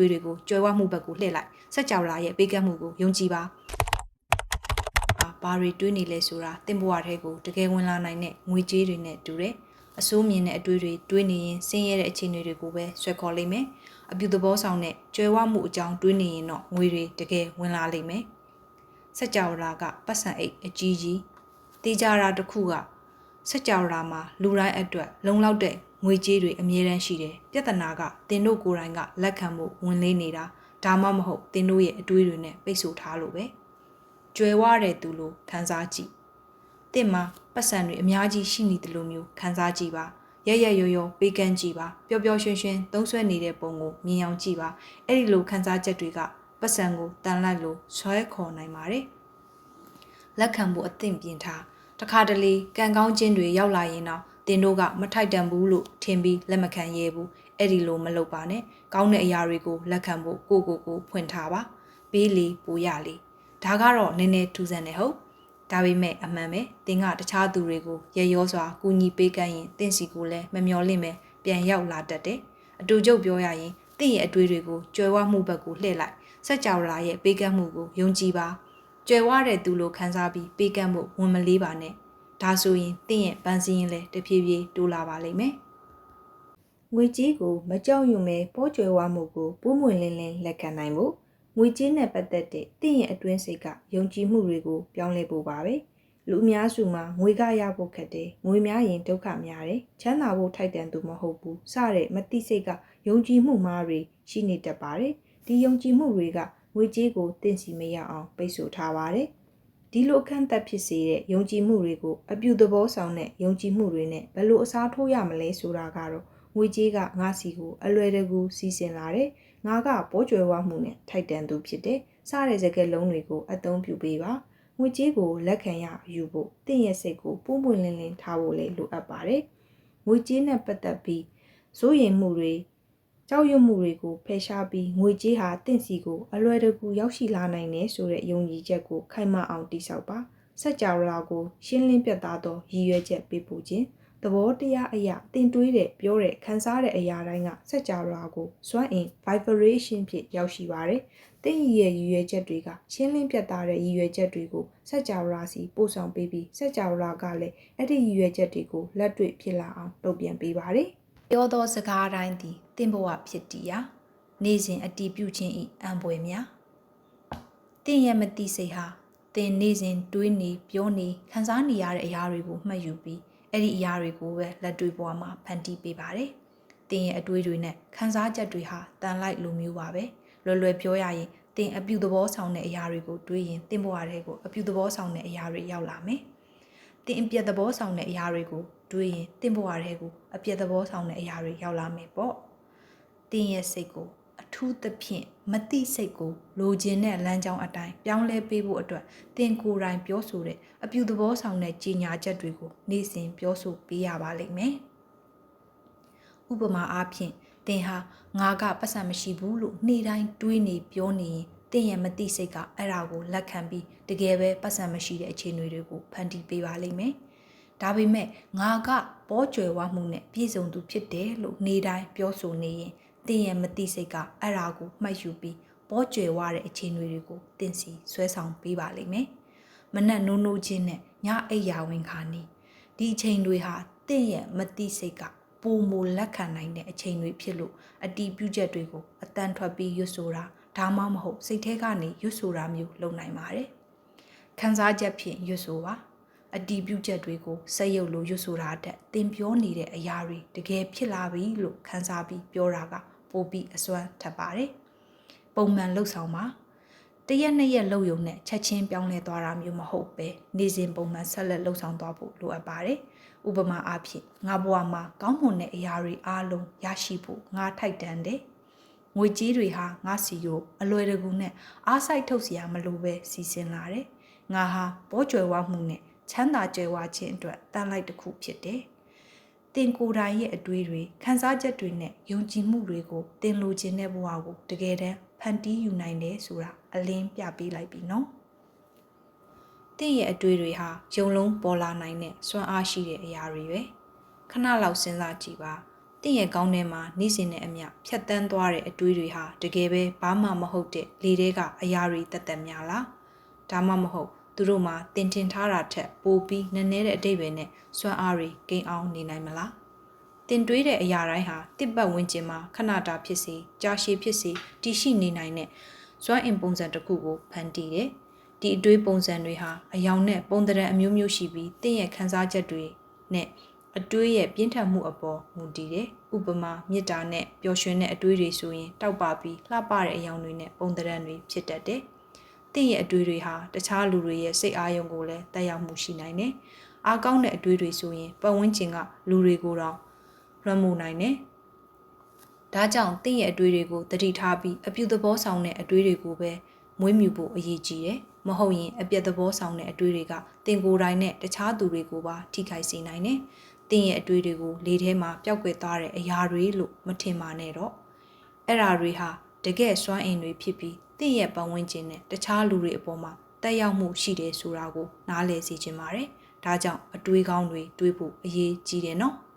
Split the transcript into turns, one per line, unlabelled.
တွေးတွေကိုကြွယ်ဝမှုဘက်ကိုလှည့်လိုက်စက်ကြောလာရဲ့ပေးကမ်းမှုကိုယုံကြည်ပါအာဘာတွေတွေးနေလဲဆိုတာတင်ဘဝထဲကိုတကယ်ဝင်လာနိုင်တဲ့ငွေကြေးတွေနဲ့တူတယ်အစိုးမြင်တဲ့အတွေးတွေတွေးနေရင်ဆင်းရဲတဲ့အခြေအနေတွေကိုပဲဆွဲခေါ်လိမ့်မယ်အပြုသဘောဆောင်တဲ့ကြွယ်ဝမှုအကြောင်းတွေးနေရင်တော့ငွေတွေတကယ်ဝင်လာလိမ့်မယ်စက်ကြောလာကပတ်စံအိတ်အကြီးကြီးတေးကြတာတစ်ခုကစက်ကြောလာမှာလူတိုင်းအတွက်လုံလောက်တဲ့ ငွေကြေးတွေအမြဲတမ်းရှိတယ်။ပြဿနာကတင်တို့ကိုယ်တိုင်ကလက်ခံဖို့ဝင်လေးနေတာဒါမှမဟုတ်တင်တို့ရဲ့အတွေးတွေနဲ့ပိတ်ဆို့ထားလို့ပဲ။ကြွယ်ဝတဲ့သူလိုခံစားကြည့်။တင်မှာပတ်စံတွေအများကြီးရှိနေတယ်လို့မျိုးခံစားကြည့်ပါ။ရရရော်ရော်ပေးကမ်းကြည့်ပါ။ပျော်ပျော်ရွှင်ရွှင်သုံးဆွဲနေတဲ့ပုံကိုမြင်အောင်ကြည့်ပါ။အဲ့ဒီလိုခံစားချက်တွေကပတ်စံကိုတန်လိုက်လို့ဆွဲခေါ်နိုင်ပါတယ်။လက်ခံဖို့အသင့်ပြင်ထားတခါတလေကံကောင်းခြင်းတွေရောက်လာရင်တော့ တင်တို့ကမထိုက်တန်ဘူးလို့ထင်ပြီးလက်မခံရဲဘူးအဲ့ဒီလိုမလုပ်ပါနဲ့ကောင်းတဲ့အရာတွေကိုလက်ခံဖို့ကိုကိုကိုဖွင့်ထားပါပေးလေပိုရလေဒါကတော့နည်းနည်းထူးဆန်းတယ်ဟုတ်ဒါပေမဲ့အမှန်ပဲတင်ကတခြားသူတွေကိုရေရောစွာကူညီပေးကမ်းရင်တင့်စီကိုလည်းမမျော်လင့်ပဲပြန်ရောက်လာတတ်တယ်အတူချုပ်ပြောရရင်တင့်ရဲ့အတွေးတွေကိုကြွယ်ဝမှုဘက်ကိုလှည့်လိုက်စက်ကြောလာရဲ့ပေးကမ်းမှုကိုယုံကြည်ပါကြွယ်ဝတဲ့သူလိုခံစားပြီးပေးကမ်းဖို့ဝန်မလေးပါနဲ့ ဒါဆိုရင်တင့်ရဲ့ပန်းစည်းရင်လည်းတဖြည်းဖြည်းတိုးလာပါလိမ့်မယ်ငွေကြေးကိုမကြောက်ရွံ့ပဲပေါ်ကျွယ်ဝမှုကိုပိုးမွင်လင်းလင်းလက်ခံနိုင်ဖို့ငွေကြေးနဲ့ပတ်သက်တဲ့တင့်ရဲ့အတွင်းစိတ်ကယုံကြည်မှုတွေကိုပြောင်းလဲဖို့ပါပဲလူအများစုမှာငွေကရဖို့ခက်တယ်ငွေများရင်ဒုက္ခများတယ်ချမ်းသာဖို့ထိုက်တန်သူမဟုတ်ဘူးစတဲ့မတိစိတ်ကယုံကြည်မှုမှားတွေရှိနေတတ်ပါတယ်ဒီယုံကြည်မှုတွေကငွေကြေးကိုတင့်စီမရအောင်ပိတ်ဆို့ထားပါတယ် ဒီလိုအခန့်သက်ဖြစ်စေတဲ့ယုံကြည်မှုတွေကိုအပြုသဘောဆောင်တဲ့ယုံကြည်မှုတွေနဲ့ဘယ်လိုအစားထိုးရမလဲဆိုတာကတော့ငွေကြေးကငါစီကိုအလွယ်တကူစီစဉ်လာတယ်။ငါကပေါ်ကျွယ်ဝမှုနဲ့ထိုက်တန်သူဖြစ်တယ်။စတဲ့စကားလုံးတွေကိုအသုံးပြုပေးပါ။ငွေကြေးကိုလက်ခံရယူဖို့တင့်ရဲ့စိတ်ကိုပုံပွင့်လင်းလင်းထားဖို့လည်းလိုအပ်ပါတယ်။ငွေကြေးနဲ့ပတ်သက်ပြီးစိုးရိမ်မှုတွေ ကြောက်ရွံ့မှုတွေကိုဖယ်ရှားပြီးငွေကြေးဟာတင့်စီကို အလွယ်တကူရောက်ရှိလာနိုင်တယ်ဆိုတဲ့ယုံကြည်ချက်ကိုခိုင်မာအောင်တည်ဆောက်ပါစက်ကြောလာကိုရှင်းလင်းပြသသောရည်ရွယ်ချက်ပေးပို့ခြင်းသဘောတရားအရာတင်တွေးတဲ့ပြောတဲ့ခံစားတဲ့အရာတိုင်းကစက်ကြောလာကိုစွမ်းအင် vibration ဖြင့်ရောက်ရှိပါတယ်တင့်ရဲ့ရည်ရွယ်ချက်တွေကရှင်းလင်းပြသတဲ့ရည်ရွယ်ချက်တွေကိုစက်ကြောလာစီပို့ဆောင်ပေးပြီးစက်ကြောလာကလည်းအဲ့ဒီရည်ရွယ်ချက်တွေကိုလက်တွေ့ဖြစ်လာအောင်လုပ်ပြန်ပေးပါတယ် ပြောသောစကားတိုင်းသည်တင့်ဘဝဖြစ်တည်ရာနေစဉ်အတီးပြုခြင်းဤအံပွဲများတင့်ရဲ့မတိစိတ်ဟာတင်နေစဉ်တွေးနေပြောနေခံစားနေရတဲ့အရာတွေကိုမှတ်ယူပြီးအဲ့ဒီအရာတွေကိုပဲလက်တွေ့ဘဝမှာဖန်တီးပေးပါတယ်တင်ရဲ့အတွေးတွေနဲ့ခံစားချက်တွေဟာတန်လိုက်လိုမျိုးပါပဲလွယ်လွယ်ပြောရရင်တင်အပြုသဘောဆောင်တဲ့အရာတွေကိုတွေးရင်တင်ဘဝတွေကိုအပြုသဘောဆောင်တဲ့အရာတွေရောက်လာမယ်တင်အပြည့်သဘောဆောင်တဲ့အရာတွေကို တွေးရင်တင့်ဘဝတွေကိုအပြည့်သဘောဆောင်တဲ့အရာတွေရောက်လာမယ်ပေါ့တင်းရဲ့စိတ်ကိုအထူးသဖြင့်မတိစိတ်ကိုလိုချင်တဲ့လမ်းကြောင်းအတိုင်းပြောင်းလဲပေးဖို့အတွက်တင်ကိုယ်တိုင်ပြောဆိုတဲ့အပြူသဘောဆောင်တဲ့ကြီးညာချက်တွေကိုနေ့စဉ်ပြောဆိုပေးရပါလိမ့်မယ်ဥပမာအားဖြင့်တင်ဟာငါကပတ်စံမရှိဘူးလို့နေ့တိုင်းတွေးနေပြောနေရင်တင်ရဲ့မတိစိတ်ကအဲ့ဒါကိုလက်ခံပြီးတကယ်ပဲပတ်စံမရှိတဲ့အခြေအနေတွေကိုဖန်တီးပေးပါလိမ့်မယ်။ ဒါပေမဲ့ငါကပေါ်ကျွယ်ဝမှုနဲ့ပြည့်စုံသူဖြစ်တယ်လို့နေတိုင်းပြောဆိုနေရင်တင်ရဲ့မတိစိတ်ကအဲ့ဒါကိုမှတ်ယူပြီးပေါ်ကျွယ်ဝတဲ့အခြေအနေတွေကိုတင်စီဆွဲဆောင်ပေးပါလိမ့်မယ်။မနက်နိုးနိုးချင်းနဲ့ညအိပ်ရာဝင်ခါနေဒီအချိန်တွေဟာတင့်ရဲ့မတိစိတ်ကပုံမူလက်ခံနိုင်တဲ့အချိန်တွေဖြစ်လို့အတီးပြုချက်တွေကိုအတန်ထွက်ပြီးရွတ်ဆိုတာဒါမှမဟုတ်စိတ်ထဲကနေရွတ်ဆိုတာမျိုးလုပ်နိုင်ပါတယ်။ခံစားချက်ဖြင့်ရွတ်ဆိုပါ အတီးပြုတ်ချက်တွေကိုစက်ရုပ်လိုရွတ်ဆိုတာတက်သင်ပြောနေတဲ့အရာတွေတကယ်ဖြစ်လာပြီလို့ခန်းစားပြီးပြောတာကပိုပြီးအစွမ်းထပ်ပါတယ်။ပုံမှန်လှုပ်ဆောင်မှာတရက်နှစ်ရက်လှုပ်ရုံနဲ့ချက်ချင်းပြောင်းလဲသွားတာမျိုးမဟုတ်ပဲနေစဉ်ပုံမှန်ဆက်လက်လှုပ်ဆောင်သွားဖို့လိုအပ်ပါတယ်။ဥပမာအားဖြင့်ငါဘဝမှာကောင်းမွန်တဲ့အရာတွေအားလုံးရရှိဖို့ငါထိုက်တန်တယ်။ငွေကြေးတွေဟာငါစီကိုအလွယ်တကူနဲ့အားစိုက်ထုတ်စရာမလိုပဲစီစဉ်လာတယ်။ငါဟာပေါ်ကြွယ်ဝမှုနဲ့ ချမ်းသာကြွယ်ဝခြင်းအတွက်တန်လိုက်တစ်ခုဖြစ်တယ်။တင်ကိုယ်တိုင်ရဲ့အတွေးတွေခံစားချက်တွေနဲ့ယုံကြည်မှုတွေကိုတင်လိုချင်တဲ့ဘဝကိုတကယ်တမ်းဖန်တီးယူနိုင်တယ်ဆိုတာအလင်းပြပေးလိုက်ပြီနော်။တင့်ရဲ့အတွေးတွေဟာယုံလုံးပေါ်လာနိုင်တဲ့စွမ်းအားရှိတဲ့အရာတွေပဲ။ခဏလောက်စဉ်းစားကြည့်ပါ။တင့်ရဲ့ကောင်းထဲမှာနေစဉ်နဲ့အမျှဖြတ်တန်းသွားတဲ့အတွေးတွေဟာတကယ်ပဲဘာမှမဟုတ်တဲ့လေထဲကအရာတွေတသက်များလားဒါမှမဟုတ် သူတို့မှာတင်တင်ထားတာထက်ပိုပြီးနည်းနည်းတဲ့အတိတ်ပဲနဲ့စွမ်းအားတွေကိန်းအောင်နေနိုင်မလားတင်တွေးတဲ့အရာတိုင်းဟာတစ်ပတ်ဝန်းကျင်မှာခဏတာဖြစ်စေကြာရှည်ဖြစ်စေတည်ရှိနေနိုင်တဲ့စွမ်းအင်ပုံစံတစ်ခုကိုဖန်တီးတယ်ဒီအတွေးပုံစံတွေဟာအယောင်နဲ့ပုံသဏ္ဍာန်အမျိုးမျိုးရှိပြီးတင့်ရဲ့ခံစားချက်တွေနဲ့အတွေးရဲ့ပြင်းထန်မှုအပေါ်မူတည်တယ်။ဥပမာမေတ္တာနဲ့ပျော်ရွှင်တဲ့အတွေးတွေဆိုရင်တောက်ပပြီးလှပတဲ့အယောင်တွေနဲ့ပုံသဏ္ဍာန်တွေဖြစ်တတ်တယ်။ တင့်ရဲ့အတွေးတွေဟာတခြားလူတွေရဲ့စိတ်အားယုံကိုလည်းတက်ရောက်မှုရှိနိုင်တယ်။အားကောင်းတဲ့အတွေးတွေဆိုရင်ပတ်ဝန်းကျင်ကလူတွေကိုတော့လွှမ်းမိုးနိုင်တယ်။ဒါကြောင့်တင့်ရဲ့အတွေးတွေကိုတတိထားပြီးအပြုသဘောဆောင်တဲ့အတွေးတွေကိုပဲမွေးမြူဖို့အရေးကြီးတယ်။မဟုတ်ရင်အပြတ်သဘောဆောင်တဲ့အတွေးတွေကတင်ကိုယ်တိုင်နဲ့တခြားသူတွေကိုပါထိခိုက်စေနိုင်တယ်။တင်ရဲ့အတွေးတွေကိုလေထဲမှာပျောက်ကွယ်သွားတဲ့အရာတွေလို့မထင်ပါနဲ့တော့။အဲ့ဓာတွေဟာတကယ်စွမ်းအင်တွေဖြစ်ပြီး တင်ရဲ့ပတ်ဝန်းကျင်နဲ့တခြားလူတွေအပေါ်မှာတက်ရောက်မှုရှိတယ်ဆိုတာကိုနားလည်စေချင်ပါတယ်။ဒါကြောင့်အတွေးကောင်းတွေတွေးဖို့အရေးကြီးတယ်နော်။